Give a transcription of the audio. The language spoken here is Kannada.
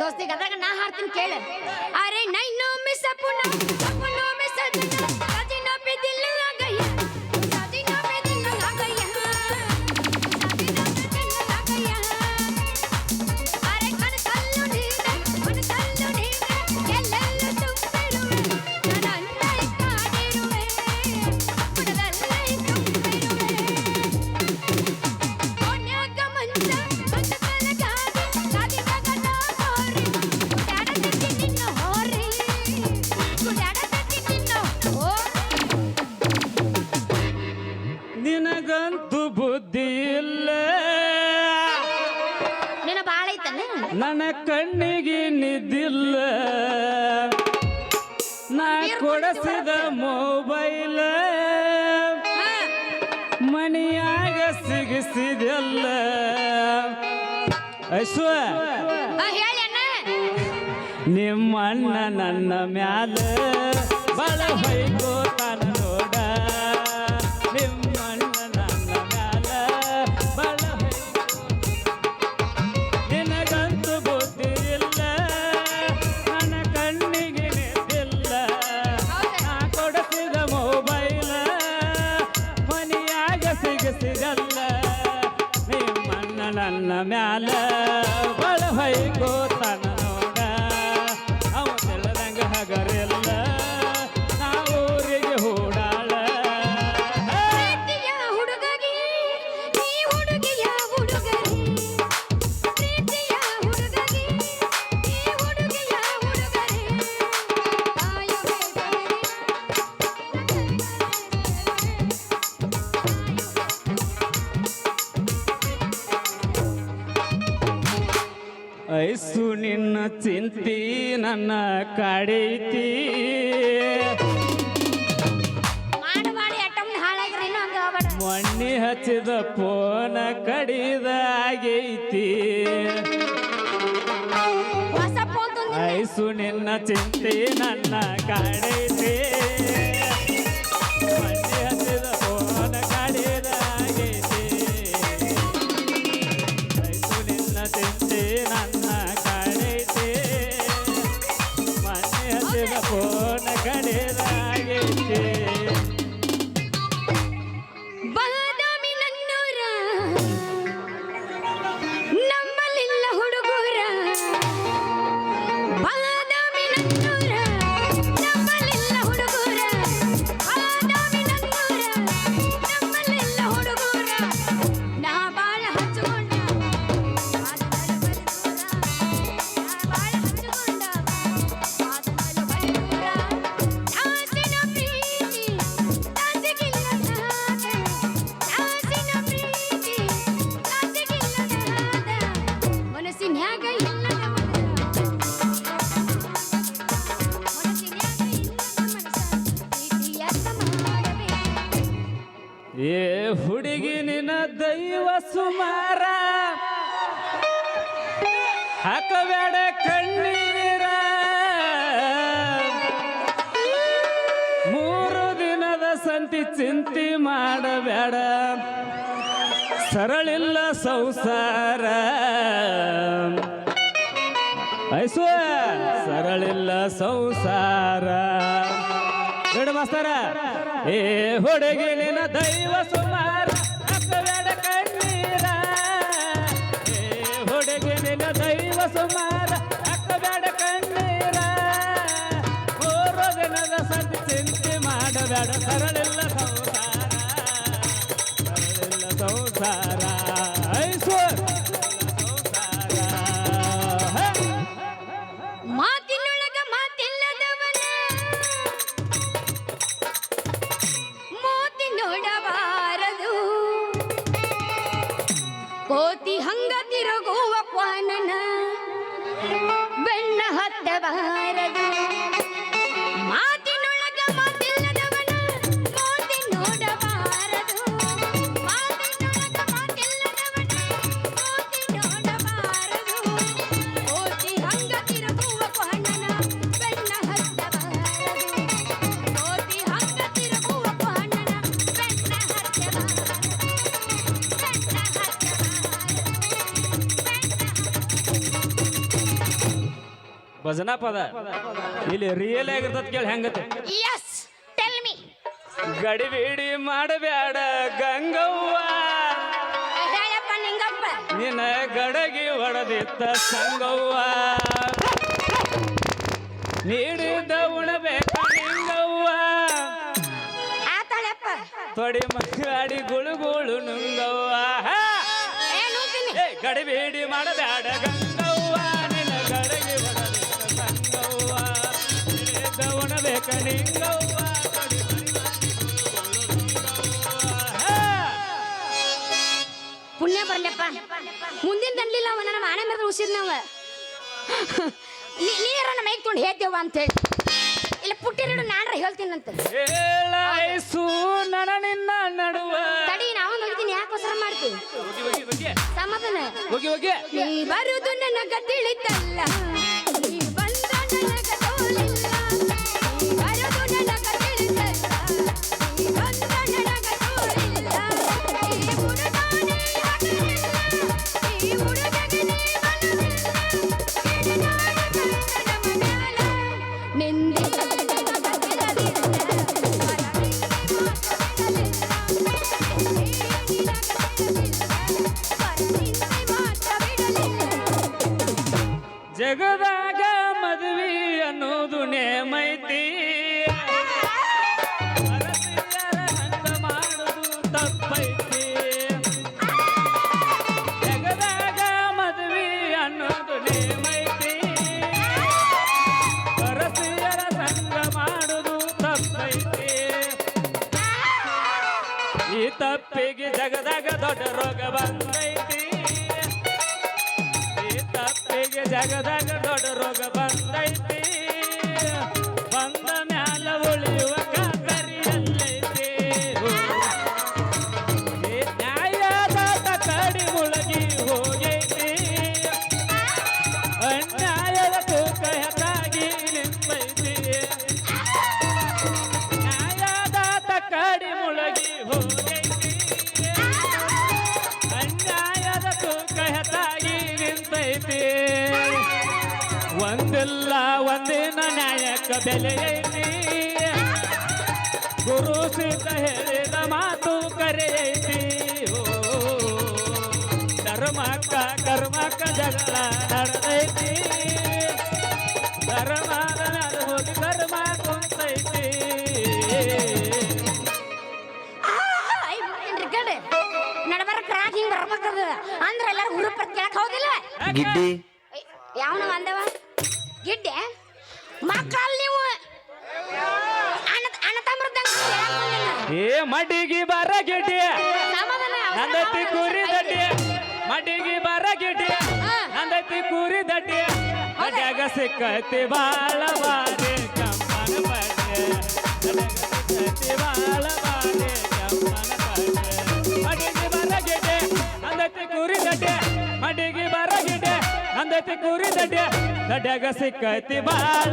ದೋಸ್ತಿ ಗದಗ ನಾ ಹಾಡ್ತೀನಿ ಕೇಳ. ಅರೆ ನೈನೋ ಮಿಸ್ ಅಪ್ಪುಣ್ಣ ನಾ ಕೊಡಸಿದ ಮೊಬೈಲ್ ಮನೆಯಾಗ ಸಿಗಿಸಿದೆಲ್ಲ. ಅಶ್ವ. ನಿಮ್ಮ ಅಣ್ಣ. ನನ್ನ ಮ್ಯಾಲ. ಮೆಚ್ಚಿರಲ್ಲ ನಿಮ್ಮಣ್ಣನನ್ನ ಮ್ಯಾಲ ಬಳಹೈಕೋತ ವಯಸ್ಸು ನಿನ್ನ ಚಿಂತಿ ನನ್ನ ಕಡೈತಿ. ಮಣ್ಣಿ ಹಚ್ಚಿದ ಫೋನ ಕಡಿದಾಗೈತಿ ವಯಸ್ಸು ನಿನ್ನ ಚಿಂತಿ ನನ್ನ ಕಡೈತಿ. ಸುಮಾರ. ಹಾಕಬೇಡ ಕಣ್ಣೀರ. ಮೂರು ದಿನದ ಸಂತಿ ಚಿಂತೆ ಮಾಡಬೇಡ. ಸರಳಿಲ್ಲ ಸಂಸಾರ. ಐಸು ಸರಳಿಲ್ಲ ಸಂಸಾರ. ಬೇಡ ಮಾಸ್ತಾರ, ಏ ಹೊಡೆಗಿಲಿನ ದೈವ ಸುಮಾರ. ಬೇಡ ಸರಳಿಲ್ಲ ಸಂಸಾರ ಸಂಸಾರ. ಕೋತಿ ಹಂಗ ತಿರುಗುವ ಕ್ವಾನನ. ಬೆಣ್ಣ ಹತ್ತಬಾರದು. ಭಜನಾ ಪದ. ಇಲ್ಲಿ ರಿಯಲ್ ಆಗಿರ್ತದ ಕೇಳಿ ಹೆಂಗತ್ತೆ? ಎಸ್ ಟೆಲ್ ಮಿ ಗಡಿಬಿಡಿ ಮಾಡಬ್ಯಾಡ ಗಂಗವ್ವ. ನಿಂಗಪ್ಪ. ನಿನ್ನ ಗಡಗಿ ಒಡೆದಿತ್ತ ಸಂಗವ್ವ. ನೀಡಿದ ಉಣಬೇಕ ನಿಂಗವ್ವ. ಆತಾಳಪ್ಪ. ತೊಡಿ ಮಾಡಿ ಗುಳುಗುಳು ನುಂಗವ್ವ. ಗಡಿಬೇಡಿ ಮಾಡಬೇಡ ಗಂಗವ್ವ. ಪುಣ್ಯ ಬರ್ಲಪ್ಪ. ಮುಂದಿನ ದಂಡ್ಲಿಲ್ಲ ಅವ ನನ್ನ ಮಾನೆ ಮೇಲೆ ಉಸಿದ್ ನಾವ ನೀರ ನಮ್ಮ ಮೈಕ್ ತೊಗೊಂಡು ಹೇಳ್ತೇವ ಅಂತ ಹೇಳಿ. ಇಲ್ಲ ಪುಟ್ಟಿರಡು ನಾನ್ರ ಹೇಳ್ತೀನಂತ ನನ ನಿನ್ನ ನಡುವ ತಡಿ ನಾವು ಹೋಗ್ತೀನಿ ಯಾಕೆ ಹೊಸರ ಹೋಗಿ ಸಮಾಧಾನ. ಹೋಗಿ ಹೋಗಿ. ನೀ ಬರುದು ನನ್ನ ತಿಳಿತಲ್ಲ ನೇಮೈತಿ ಮಾಡುದು ತಪ್ಪೈತಿ ಜಗದಾಗ ಮದುವೆ ಅನ್ನೋದು ನೇಮೈತಿ ಅರಸಿಯರ ಸಂಗ ಮಾಡುದು ತಪ್ಪೈತಿ. ಈ ತಪ್ಪಿಗೆ ಜಗದಾಗ ದೊಡ್ಡ ರೋಗ ಬಂದೈತಿ. ಈ ತಪ್ಪಿಗೆ ಜಗದಾಗ ನ್ಯಾಯಕ್ಕ ಬೆಲೆ ಐತಿ ಗುರು ಹೇಳಿದ ಮಾತು ಕರೆಯೈತಿ ಧರ್ಮಕ್ಕ ಕರ್ಮಕ್ಕ ಜಗಳ ನಡೆದೈತಿ ಧರ್ಮದ ಮ್ಯಾಲ ಕರ್ಮ ಕುಂತೈತಿ ನಡಬರ ಕ್ರಾಕ್ ಹಿಂಗ್ ಬರ್ಬೇಕದ ಅಂದ್ರ ಎಲ್ಲಾರು ಹುಡುಗ ಕೇಳಕ್ ಹೌದಿಲ್ಲ ಗಿಡ್ಡಿ. ಯಾವನ ಬಂದವ ಗಿಡ್ಡೆ? ಮಕ್ಕಳಲ್ಲಿ ನೀವು ಏ ಮಡಿಗಿ ಬರ ಗಿಡಿ ನಂದತಿ ಕುರಿ ದಡ್ಡಿ. ಮಡಿಗಿ ಬರ ಗಿಡಿ ನಂದತಿ ಕುರಿ ದಡ್ಡಿ. ಅಡ್ಯಾಗ ಸಿಕ್ಕತಿ ಬಾಳ ಬಾರಿ ಕಮ್ಮನ ಗಡ್ಯಾಗ ಸಿಕ್ಕೈತಿ ಬಾಳ ಬಾರಿ ಕಮ್ಮನ ಪಡ್ಡೆ ಮಡಿಗಿ ಬರ ಗಿಡಿ ನಂದತಿ ಕುರಿ ದಡ್ಡಿ. ಮಡಿಗಿ ಬರ ಗಿಡ್ಡಿ. ನಂದೈತಿ ಕುರಿ ದಡ್ಯ ದಡ್ಯಾಗ ಸಿಕ್ಕೈತಿ ಬಾಳ